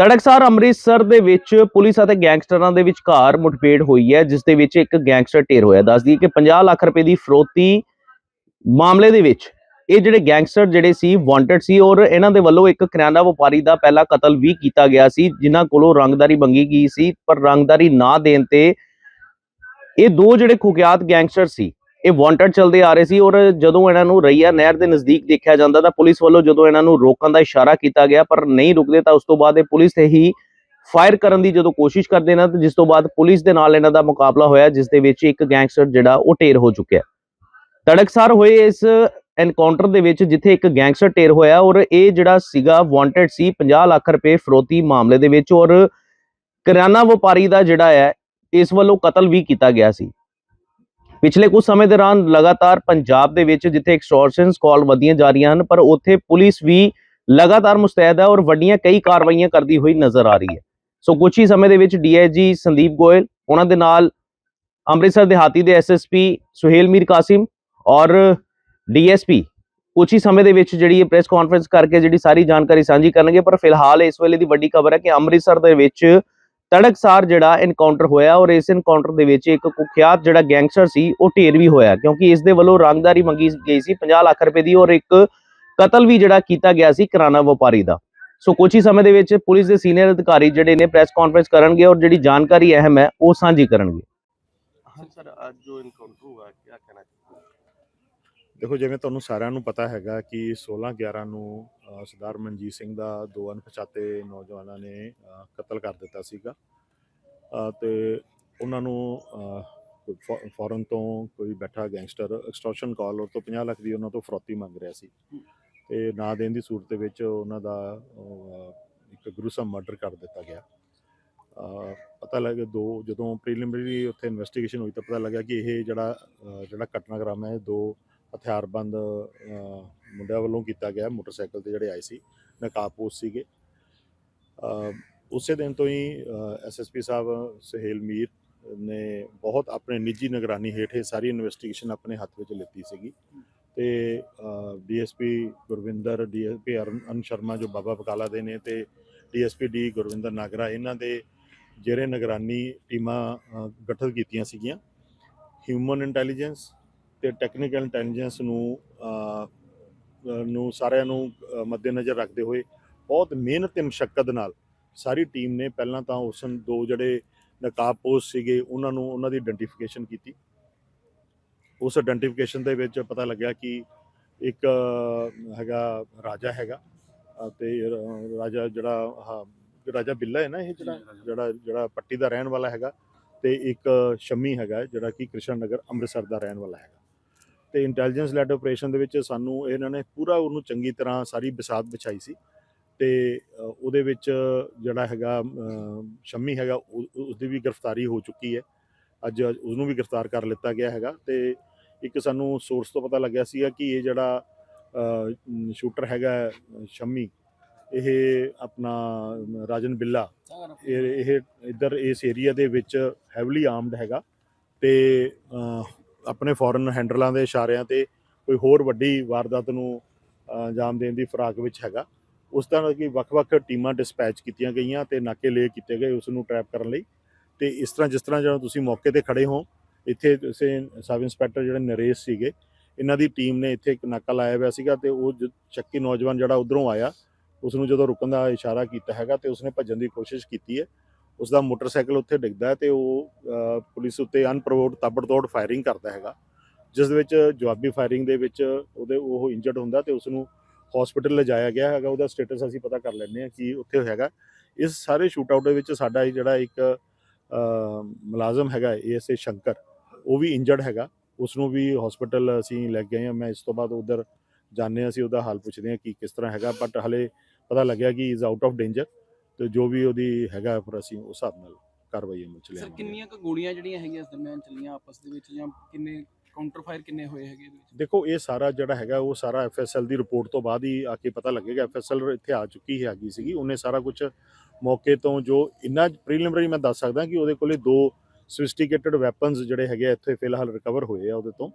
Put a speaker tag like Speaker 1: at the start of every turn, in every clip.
Speaker 1: ਤੜਕਸਾਰ ਅੰਮ੍ਰਿਤਸਰ ਦੇ ਵਿੱਚ ਪੁਲਿਸ ਅਤੇ ਗੈਂਗਸਟਰਾਂ ਦੇ ਵਿਚਕਾਰ ਮੁਠਭੇੜ ਹੋਈ ਹੈ, ਜਿਸ ਦੇ ਵਿੱਚ ਇੱਕ ਗੈਂਗਸਟਰ ਢੇਰ ਹੋਇਆ। ਦੱਸਦੀ ਕਿ 50 ਲੱਖ ਰੁਪਏ ਦੀ ਫਰੋਤੀ ਮਾਮਲੇ ਦੇ ਵਿੱਚ ਇਹ ਜਿਹੜੇ ਗੈਂਗਸਟਰ ਜਿਹੜੇ ਸੀ ਵਾਂਟਡ ਸੀ ਔਰ ਇਹਨਾਂ ਦੇ ਵੱਲੋਂ ਇੱਕ ਕਰਿਆਨਾ ਵਪਾਰੀ ਦਾ ਪਹਿਲਾ ਕਤਲ ਵੀ ਕੀਤਾ ਗਿਆ ਸੀ, ਜਿਨ੍ਹਾਂ ਕੋਲੋਂ ਰੰਗਦਾਰੀ ਮੰਗੀ ਗਈ ਸੀ, ਪਰ ਰੰਗਦਾਰੀ ਨਾ ਦੇਣ ਤੇ ਇਹ ਦੋ ਜਿਹੜੇ ਖੁਕਿਆਤ ਗੈਂਗਸਟਰ ਸੀ ਇਹ ਵਾਂਟਡ ਚਲਦੇ ਆ ਰਹੇ ਸੀ ਔਰ ਜਦੋਂ ਇਹਨਾਂ ਨੂੰ ਰਈਆ ਨਹਿਰ ਦੇ ਨਜ਼ਦੀਕ ਦੇਖਿਆ ਜਾਂਦਾ ਤਾਂ ਪੁਲਿਸ ਵੱਲੋਂ ਜਦੋਂ ਇਹਨਾਂ ਨੂੰ ਰੋਕਣ ਦਾ ਇਸ਼ਾਰਾ ਕੀਤਾ ਗਿਆ, ਪਰ ਨਹੀਂ ਰੁਕਦੇ ਤਾਂ ਉਸ ਤੋਂ ਬਾਅਦ ਇਹ ਪੁਲਿਸ ਤੇ ਹੀ ਫਾਇਰ ਕਰਨ ਦੀ ਜਦੋਂ ਕੋਸ਼ਿਸ਼ ਕਰਦੇ ਨੇ ਤਾਂ ਜਿਸ ਤੋਂ ਬਾਅਦ ਪੁਲਿਸ ਦੇ ਨਾਲ ਇਹਨਾਂ ਦਾ ਮੁਕਾਬਲਾ ਹੋਇਆ, ਜਿਸ ਦੇ ਵਿੱਚ ਇੱਕ ਗੈਂਗਸਟਰ ਜਿਹੜਾ ਉਹ ਢੇਰ ਹੋ ਚੁੱਕਿਆ ਤੜਕਸਾਰ ਹੋਏ ਇਸ ਐਨਕਾਊਂਟਰ ਦੇ ਵਿੱਚ ਜਿੱਥੇ ਇੱਕ ਗੈਂਗਸਟਰ ਢੇਰ ਹੋਇਆ ਔਰ ਇਹ ਜਿਹੜਾ ਸੀਗਾ ਵਾਂਟਡ ਸੀ 50 ਲੱਖ ਰੁਪਏ ਫਰੋਤੀ ਮਾਮਲੇ ਦੇ ਵਿੱਚ ਔਰ ਕਰਿਆਨਾ ਵਪਾਰੀ ਦਾ ਜਿਹੜਾ ਹੈ, ਇਸ ਵੱਲੋਂ ਕਤਲ ਵੀ ਕੀਤਾ ਗਿਆ ਸੀ। ਪਿਛਲੇ ਕੁਝ ਸਮੇਂ ਦੌਰਾਨ ਲਗਾਤਾਰ ਪੰਜਾਬ ਦੇ ਵਿੱਚ ਜਿੱਥੇ ਐਕਸਟੋਰਸ਼ਨਸ ਕਾਲ ਵਧੀਆਂ ਜਾ ਰਹੀਆਂ ਹਨ, ਪਰ ਉੱਥੇ ਪੁਲਿਸ ਵੀ ਲਗਾਤਾਰ ਮੁਸਤੈਦ ਹੈ ਔਰ ਵੱਡੀਆਂ ਕਈ ਕਾਰਵਾਈਆਂ ਕਰਦੀ ਹੋਈ ਨਜ਼ਰ ਆ ਰਹੀ ਹੈ। ਸੋ ਕੁਝ ਹੀ ਸਮੇਂ ਦੇ ਵਿੱਚ ਡੀਆਈਜੀ ਸੰਦੀਪ ਗੋਇਲ, ਉਹਨਾਂ ਦੇ ਨਾਲ ਅੰਮ੍ਰਿਤਸਰ ਦਿਹਾਤੀ ਦੇ ਐਸਐਸਪੀ ਸੁਹੇਲ ਮੀਰ ਕਾਸਿਮ ਔਰ ਡੀਐਸਪੀ ਕੁਝ ਹੀ ਸਮੇਂ ਦੇ ਵਿੱਚ ਜਿਹੜੀ ਪ੍ਰੈਸ ਕਾਨਫਰੰਸ ਕਰਕੇ ਜਿਹੜੀ ਸਾਰੀ ਜਾਣਕਾਰੀ ਸਾਂਝੀ ਕਰਨਗੇ, ਪਰ ਫਿਲਹਾਲ ਇਸ ਵੇਲੇ ਦੀ ਵੱਡੀ ਖਬਰ ਹੈ ਕਿ ਅੰਮ੍ਰਿਤਸਰ ਦੇ ਵਿੱਚ ਤੜਕਸਾਰ ਜਿਹੜਾ ਇਨਕਾਊਂਟਰ ਹੋਇਆ, ਔਰ ਇਸ ਇਨਕਾਊਂਟਰ ਦੇ ਵਿੱਚ ਇੱਕ ਕੁਖਿਆਤ ਜਿਹੜਾ ਗੈਂਗਸਟਰ ਸੀ, ਉਹ ਢੇਰ ਵੀ ਹੋਇਆ, ਕਿਉਂਕਿ ਇਸ ਦੇ ਵੱਲੋਂ ਰੰਗਦਾਰੀ ਮੰਗੀ ਗਈ ਸੀ 50 ਲੱਖ ਰੁਪਏ ਦੀ, ਔਰ ਇੱਕ ਕਤਲ ਵੀ ਜਿਹੜਾ ਕੀਤਾ ਗਿਆ ਸੀ ਕਿਰਾਨਾ ਵਪਾਰੀ ਦਾ। ਸੋ ਕੁਝ ਹੀ ਸਮੇਂ ਦੇ ਵਿੱਚ ਪੁਲਿਸ ਦੇ ਸੀਨੀਅਰ ਅਧਿਕਾਰੀ ਜਿਹੜੇ ਨੇ ਪ੍ਰੈਸ ਕਾਨਫਰੰਸ ਕਰਨਗੇ, ਔਰ ਜਿਹੜੀ ਜਾਣਕਾਰੀ ਅਹਿਮ ਹੈ, ਉਹ ਸਾਂਝੀ ਕਰਨਗੇ।
Speaker 2: ਹਾਂ, ਸਰ, ਅੱਜ ਜੋ ਇਨਕਾਊਂਟਰ ਹੋਇਆ ਕੀ ਕਹਿਣਾ
Speaker 3: ਦੇਖੋ ਜਿਵੇਂ ਤੁਹਾਨੂੰ ਸਾਰਿਆਂ ਨੂੰ ਪਤਾ ਹੈਗਾ ਕਿ 16 11 ਨੂੰ ਸਰਦਾਰ ਮਨਜੀਤ ਸਿੰਘ ਦਾ ਦੋ ਅਣਪਛਾਤੇ ਨੌਜਵਾਨਾਂ ਨੇ ਕਤਲ ਕਰ ਦਿੱਤਾ ਸੀਗਾ। ਅ, ਤੇ ਉਹਨਾਂ ਨੂੰ ਅ, ਕੋਈ ਫੌਰਨ ਤੋਂ ਕੋਈ ਬੈਠਾ ਗੈਂਗਸਟਰ ਐਕਸਟੋਰਸ਼ਨ ਕਾਲ ਉਹ ਤੋਂ 50 ਲੱਖ ਦੀ ਉਹਨਾਂ ਤੋਂ ਫਰੋਤੀ ਮੰਗ ਰਿਹਾ ਸੀ। ਤੇ ਨਾ ਦੇਣ ਦੀ ਸੂਰਤ ਵਿੱਚ ਉਹਨਾਂ ਦਾ ਇੱਕ ਗਰੂਸਮ ਮਰਡਰ ਕਰ ਦਿੱਤਾ ਗਿਆ। ਅ, ਪਤਾ ਲੱਗਾ ਦੋ ਜਦੋਂ ਪ੍ਰੀਲਿਮਿਨਰੀ ਉੱਥੇ ਇਨਵੈਸਟੀਗੇਸ਼ਨ ਹੋਈ ਤਾਂ ਪਤਾ ਲੱਗਾ ਕਿ ਇਹ ਜਿਹੜਾ ਜਿਹੜਾ ਘਟਨਾਕ੍ਰਮ ਹੈ ਇਹ ਦੋ ਹਥਿਆਰਬੰਦ ਮੁੰਡਿਆਂ ਵੱਲੋਂ ਕੀਤਾ ਗਿਆ ਮੋਟਰਸਾਈਕਲ ਤੇ ਜਿਹੜੇ ਆਏ ਸੀ ਨਕਾਬਪੋਸ਼ ਸੀਗੇ। ਉਸੇ ਦਿਨ ਤੋਂ ਹੀ ਐਸਐਸਪੀ ਸਾਹਿਬ, ਸੁਹੇਲ ਮੀਰ ਨੇ ਬਹੁਤ ਆਪਣੇ ਨਿੱਜੀ ਨਿਗਰਾਨੀ ਹੇਠ ਇਹ ਸਾਰੀ ਇਨਵੈਸਟੀਗੇਸ਼ਨ ਆਪਣੇ ਹੱਥ ਵਿੱਚ ਲਿੱਤੀ ਸੀਗੀ। ਤੇ DSP Gurvinder, DSP earn Sharma ਜੋ ਬਾਬਾ ਬਕਾਲਾ ਦੇ ਨੇ ਤੇ ਡੀਐਸਪੀ ਡੀ ਗੁਰਵਿੰਦਰ ਨਾਗਰਾ, ਇਹਨਾਂ ਦੇ ਜਿਹੜੇ ਨਿਗਰਾਨੀ ਟੀਮਾਂ ਗਠਿਤ ਕੀਤੀਆਂ ਸੀਗੀਆਂ। ਹਿਊਮਨ ਇੰਟੈਲੀਜੈਂਸ ਤੇ ਟੈਕਨੀਕਲ ਇੰਟੈਲੀਜੈਂਸ ਨੂੰ ਨੂੰ ਸਾਰਿਆਂ ਨੂੰ ਮੱਦੇਨਜ਼ਰ ਰੱਖਦੇ ਹੋਏ ਬਹੁਤ ਮਿਹਨਤ ਤੇ ਮੁਸ਼ਕਲ ਨਾਲ ਸਾਰੀ ਟੀਮ ਨੇ ਪਹਿਲਾਂ ਤਾਂ ਉਸ ਦੋ ਜਿਹੜੇ ਨਕਾਬਪੋਸ਼ ਸੀਗੇ ਉਹਨਾਂ ਨੂੰ ਉਹਨਾਂ ਦੀ ਆਇਡੈਂਟੀਫਿਕੇਸ਼ਨ ਕੀਤੀ। ਉਸ ਆਇਡੈਂਟੀਫਿਕੇਸ਼ਨ ਦੇ ਵਿੱਚ ਪਤਾ ਲੱਗਿਆ ਕਿ ਇੱਕ ਹੈਗਾ ਰਾਜਾ ਹੈਗਾ ਤੇ ਰਾਜਾ ਜਿਹੜਾ ਰਾਜਾ ਬਿੱਲਾ ਹੈ ਨਾ ਇਹ ਜਿਹੜਾ ਜਿਹੜਾ ਜਿਹੜਾ ਪੱਟੀ ਦਾ ਰਹਿਣ ਵਾਲਾ ਹੈਗਾ ਤੇ ਇੱਕ ਸ਼ਮੀ ਹੈਗਾ ਜਿਹੜਾ ਕਿ ਕ੍ਰਿਸ਼ਨ ਨਗਰ ਅੰਮ੍ਰਿਤਸਰ ਦਾ ਰਹਿਣ ਵਾਲਾ ਹੈਗਾ। ਤੇ ਇੰਟੈਲੀਜੈਂਸ ਲੈਡ ਆਪਰੇਸ਼ਨ ਦੇ ਵਿੱਚ ਸਾਨੂੰ ਇਹਨਾਂ ਨੇ ਪੂਰਾ ਉਹਨੂੰ ਚੰਗੀ ਤਰ੍ਹਾਂ ਸਾਰੀ ਬਿਸਾਤ ਵਿਛਾਈ ਸੀ। ਤੇ ਉਹਦੇ ਵਿੱਚ ਜਿਹੜਾ ਹੈਗਾ ਅ, ਹੈਗਾ ਉਸਦੀ ਵੀ ਗ੍ਰਿਫਤਾਰੀ ਹੋ ਚੁੱਕੀ ਹੈ। ਅੱਜ ਉਹਨੂੰ ਵੀ ਗ੍ਰਿਫਤਾਰ ਕਰ ਲਿੱਤਾ ਗਿਆ ਹੈਗਾ ਤੇ ਇੱਕ ਸਾਨੂੰ ਸੋਰਸ ਤੋਂ ਪਤਾ ਲੱਗਿਆ ਸੀਗਾ ਕਿ ਇਹ ਜਿਹੜਾ ਸ਼ੂਟਰ ਹੈਗਾ ਅ, ਇਹ ਆਪਣਾ ਰਾਜਨ ਬਿੱਲਾ ਇਹ ਇਹ ਇੱਧਰ ਇਸ ਏਰੀਆ ਦੇ ਵਿੱਚ ਹੈਵਲੀ ਆਰਮਡ ਹੈਗਾ ਤੇ ਆਪਣੇ ਫੋਰਨ ਹੈਂਡਲਾਂ ਦੇ ਇਸ਼ਾਰਿਆਂ ਤੇ ਕੋਈ ਹੋਰ ਵੱਡੀ ਵਾਰਦਾਤ ਨੂੰ ਅੰਜਾਮ ਦੇਣ ਦੀ ਫਰਾਕ ਵਿੱਚ ਹੈਗਾ। ਉਸ ਤਰ੍ਹਾਂ ਕਿ ਵੱਖ-ਵੱਖ ਟੀਮਾਂ ਡਿਸਪੈਚ ਕੀਤੀਆਂ ਗਈਆਂ ਤੇ ਨਾਕੇ ਲੇ ਕੀਤੇ ਗਏ ਉਸ ਨੂੰ ਟਰੈਪ ਕਰਨ ਲਈ। ਤੇ ਇਸ ਤਰ੍ਹਾਂ ਜਿਸ ਤਰ੍ਹਾਂ ਜਦੋਂ ਤੁਸੀਂ ਮੌਕੇ ਤੇ ਖੜੇ ਹੋ, ਇੱਥੇ ਤੁਸੀਂ ਸਬ ਇੰਸਪੈਕਟਰ ਜਿਹੜੇ ਨਰੇਸ਼ ਸੀਗੇ, ਇਹਨਾਂ ਦੀ ਟੀਮ ਨੇ ਇੱਥੇ ਇੱਕ ਨਾਕਾ ਲਾਇਆ ਹੋਇਆ ਸੀਗਾ ਤੇ ਉਹ ਜ- ਸ਼ੱਕੀ ਨੌਜਵਾਨ ਜਿਹੜਾ ਉਧਰੋਂ ਆਇਆ ਉਸ ਨੂੰ ਜਦੋਂ ਰੁਕਣ ਦਾ ਇਸ਼ਾਰਾ ਕੀਤਾ ਹੈਗਾ ਤੇ ਉਸਨੇ ਭੱਜਣ ਦੀ ਕੋਸ਼ਿਸ਼ ਕੀਤੀ ਹੈ। ਉਸ ਦਾ ਮੋਟਰਸਾਈਕਲ ਉੱਥੇ ਡਿੱਗਦਾ ਹੈ ਤੇ ਉਹ ਪੁਲਿਸ ਉੱਤੇ ਅਨਪ੍ਰੋਵੋਕਡ ਤਾਬੜਤੋੜ ਫਾਇਰਿੰਗ ਕਰਦਾ ਹੈਗਾ। ਜਿਸ ਦੇ ਵਿੱਚ ਜਵਾਬੀ ਫਾਇਰਿੰਗ ਦੇ ਵਿੱਚ ਉਹਦੇ, ਉਹ ਇੰਜਰਡ ਹੁੰਦਾ ਤੇ ਉਸ ਨੂੰ ਹਸਪੀਟਲ ਲਿਜਾਇਆ ਗਿਆ ਹੈਗਾ। ਉਹਦਾ ਸਟੇਟਸ ਅਸੀਂ ਪਤਾ ਕਰ ਲੈਂਦੇ ਹਾਂ ਕਿ ਉੱਥੇ ਹੈਗਾ। ਇਸ ਸਾਰੇ ਸ਼ੂਟ ਆਊਟ ਦੇ ਵਿੱਚ ਸਾਡਾ ਜਿਹੜਾ ਇੱਕ ਮੁਲਾਜ਼ਮ ਹੈਗਾ ਏਐਸਏ ਸ਼ੰਕਰ, ਉਹ ਵੀ ਇੰਜਰਡ ਹੈਗਾ। ਉਸ ਨੂੰ ਵੀ ਹਸਪੀਟਲ ਅਸੀਂ ਲੈ ਕੇ ਗਏ ਹਾਂ। ਮੈਂ ਇਸ ਤੋਂ ਬਾਅਦ ਉਧਰ ਜਾਣਦੇ ਹਾਂ, ਅਸੀਂ ਉਹਦਾ ਹਾਲ ਪੁੱਛਦੇ ਹਾਂ ਕਿ ਕਿਸ ਤਰ੍ਹਾਂ ਹੈਗਾ। ਬਟ ਹਲੇ ਪਤਾ ਲੱਗਿਆ ਕਿ ਇਜ਼ ਆਊਟ ਆਫ ਡੇਂਜਰ ਤੇ ਜੋ ਵੀ ਉਹਦੀ ਹੈਗਾ ਫਿਰ ਅਸੀਂ ਉਸ ਹਿਸਾਬ ਨਾਲ ਕਾਰਵਾਈ ਅਮਲ ਚ
Speaker 4: ਸਰ
Speaker 3: ਲਿਆਵਾਂਗੇ।
Speaker 4: ਕਿੰਨੀਆਂ ਕੁ ਗੋਲੀਆਂ ਜਿਹੜੀਆਂ ਹੈਗੀਆਂ ਇਸ ਦਰਮਿਆਨ ਚੱਲੀਆਂ ਆਪਸ ਦੇ ਵਿੱਚ ਜਾਂ ਕਿੰਨੇ ਕਾਊਂਟਰ ਫਾਇਰ ਕਿੰਨੇ ਹੋਏ ਹੈਗੇ ਇਹਦੇ ਵਿੱਚ?
Speaker 3: ਦੇਖੋ ਇਹ ਸਾਰਾ ਜਿਹੜਾ ਹੈਗਾ ਉਹ ਸਾਰਾ ਐਫਐਸਐਲ ਦੀ ਰਿਪੋਰਟ ਤੋਂ ਬਾਅਦ ਹੀ ਆ ਕੇ ਪਤਾ ਲੱਗੇਗਾ। ਐਫਐਸਐਲ ਇੱਥੇ ਆ ਚੁੱਕੀ ਹੈਗੀ ਸੀਗੀ। ਉਹਨੇ ਸਾਰਾ ਕੁਝ ਮੌਕੇ ਤੋਂ ਜੋ ਇੰਨਾ ਪ੍ਰੀਲਿਮਿਨਰੀ ਮੈਂ ਦੱਸ ਸਕਦਾ ਕਿ ਉਹਦੇ ਕੋਲੇ ਦੋ ਸੋਫਿਸਟੀਕੇਟਡ ਵੈਪਨਸ ਜਿਹੜੇ ਹੈਗੇ ਆ ਇੱਥੇ ਫਿਲਹਾਲ ਰਿਕਵਰ ਹੋਏ ਆ ਉਹਦੇ ਤੋਂ।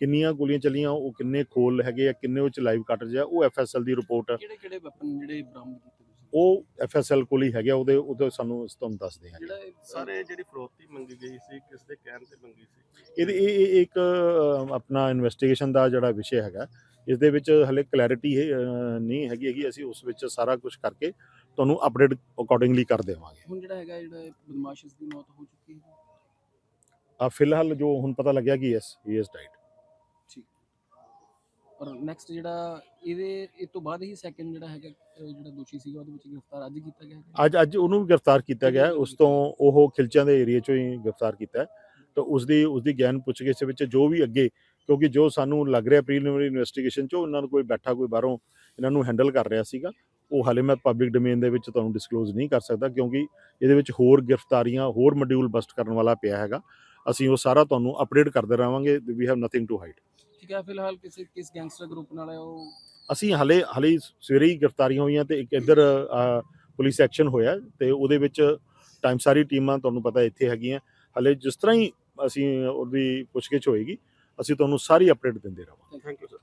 Speaker 3: ਕਿੰਨੀਆਂ ਗੋਲੀਆਂ ਚੱਲੀਆਂ ਉਹ ਕਿੰਨੇ ਖੋਲ ਹੈਗੇ ਆ ਕਿੰਨੇ ਉਹ ਚ ਲਾਈਵ ਕੱਟ ਆ ਉਹ ਐਫਐਸਐਲ ਦੀ ਰਿਪੋਰਟ
Speaker 4: ਕਿਹੜੇ ਕਿਹੜੇ ਵੈਪਨ ਜਿਹੜੇ ਬਰਾਮਦ ਕੀਤੇ
Speaker 3: ਉਹ ਐਫਐਸਐਲ ਕੋਲ ਹੀ ਹੈਗਾ ਉਹਦੇ ਉਹਦੇ ਸਾਨੂੰ ਅਸੀਂ ਤੁਹਾਨੂੰ ਦੱਸਦੇ ਹਾਂ
Speaker 4: ਜਿਹੜਾ
Speaker 2: ਸਰ ਜਿਹੜੀ ਫਰੋਤੀ ਮੰਗੀ ਗਈ ਸੀ ਕਿਸ ਦੇ ਕਹਿਣ ਤੇ ਮੰਗੀ ਸੀ?
Speaker 3: ਇਹਦੇ ਇਹ ਇਹ ਇੱਕ ਆਪਣਾ ਇਨਵੈਸਟੀਗੇਸ਼ਨ ਦਾ ਜਿਹੜਾ ਵਿਸ਼ੇ ਹੈਗਾ ਇਸ ਦੇ ਵਿੱਚ ਹਲੇ ਕਲੈਰਿਟੀ ਨਹੀਂ ਹੈਗੀ ਹੈਗੀ। ਅਸੀਂ ਉਸ ਵਿੱਚ ਸਾਰਾ ਕੁਝ ਕਰਕੇ ਤੁਹਾਨੂੰ ਅਪਡੇਟ ਅਕੋਰਡਿੰਗਲੀ ਕਰ ਦੇਵਾਂਗੇ।
Speaker 4: ਹੁਣ ਜਿਹੜਾ ਹੈਗਾ ਜਿਹੜਾ ਬਦਮਾਸ਼ ਇਸ ਦੀ ਮੌਤ ਹੋ ਚੁੱਕੀ ਹੈ?
Speaker 3: ਆ ਫਿਲਹਾਲ ਜੋ ਹੁਣ ਪਤਾ ਲੱਗਿਆ ਕਿ ਯੈਸ ਹੀ ਇਜ਼ ਡਾਈਡ
Speaker 4: ਔਰ ਨੈਕਸਟ ਜਿਹੜਾ ਇਹਦੇ ਇਹ ਤੋਂ ਬਾਅਦ ਹੀ ਸੈਕੰਡ ਜਿਹੜਾ ਹੈਗਾ ਅਹ ਜਿਹੜਾ ਦੋਸ਼ੀ ਸੀਗਾ ਉਹਦੇ ਵਿੱਚ ਗ੍ਰਿਫਤਾਰ ਅੱਜ ਕੀਤਾ ਗਿਆ ਹੈਗਾ।
Speaker 3: ਅੱਜ ਅੱਜ ਉਹਨੂੰ ਵੀ ਗ੍ਰਿਫਤਾਰ ਕੀਤਾ ਗਿਆ। ਹੈ। ਉਸ ਤੋਂ ਉਹ ਖਿਲਚਿਆਂ ਦੇ ਏਰੀਆ ਚੋਂ ਹੀ ਗ੍ਰਿਫਤਾਰ ਕੀਤਾ। ਹੈ। ਤਾਂ ਉਸ ਦੀ ਉਸ ਦੀ ਗਿਆਨ ਪੁੱਛਗਿੱਛ ਵਿੱਚ ਜੋ ਵੀ ਅੱਗੇ ਕਿਉਂਕਿ ਜੋ ਸਾਨੂੰ ਲੱਗ ਰਿਹਾ ਪ੍ਰੀਲਿਮਿਨਰੀ ਇਨਵੈਸਟੀਗੇਸ਼ਨ ਚੋਂ ਉਹਨਾਂ ਨੂੰ ਕੋਈ ਬੈਠਾ ਕੋਈ ਬਾਹਰੋਂ ਇਹਨਾਂ ਨੂੰ ਹੈਂਡਲ ਕਰ ਰਿਹਾ ਸੀਗਾ। ਉਹ ਹਾਲੇ ਮੈਂ ਪਬਲਿਕ ਡੋਮੇਨ ਦੇ ਵਿੱਚ ਤੁਹਾਨੂੰ ਡਿਸਕਲੋਜ਼ ਨਹੀਂ ਕਰ ਸਕਦਾ ਕਿਉਂਕਿ ਇਹਦੇ ਵਿੱਚ ਹੋਰ ਗ੍ਰਿਫਤਾਰੀਆਂ ਹੋਰ ਮੋਡਿਊਲ ਬਸਟ ਕਰਨ ਵਾਲਾ ਪਿਆ ਹੈਗਾ। ਅਸੀਂ ਉਹ ਸਾਰਾ ਤੁਹਾਨੂੰ ਅਪਡੇਟ ਕਰਦੇ ਰਹਾਂਗੇ। We have nothing to hide
Speaker 4: ਠੀਕ ਹੈ ਫਿਲਹਾਲ ਕਿਸੇ ਕਿਸ ਗੈਂਗਸਟਰ ਗਰੁੱਪ ਨਾਲ ਹੈ ਉਹ?
Speaker 3: ਅਸੀਂ ਹਲੇ ਹਲੇ ਸਵੇਰੇ ਹੀ ਗ੍ਰਿਫਤਾਰੀਆਂ ਹੋਈਆਂ ਤੇ ਇੱਕ ਇੱਧਰ ਪੁਲਿਸ ਐਕਸ਼ਨ ਹੋਇਆ ਤੇ ਉਹਦੇ ਵਿੱਚ ਟਾਈਮ ਸਾਰੀ ਟੀਮਾਂ ਤੁਹਾਨੂੰ ਪਤਾ ਇੱਥੇ ਹੈਗੀਆਂ। ਹਲੇ ਜਿਸ ਤਰ੍ਹਾਂ ਹੀ ਅਸੀਂ ਉਹਦੀ ਪੁੱਛਗਿੱਛ ਹੋਏਗੀ ਅਸੀਂ ਤੁਹਾਨੂੰ ਸਾਰੀ ਅਪਡੇਟ ਦਿੰਦੇ ਰਹਾਂਗੇ।
Speaker 2: Thank you sir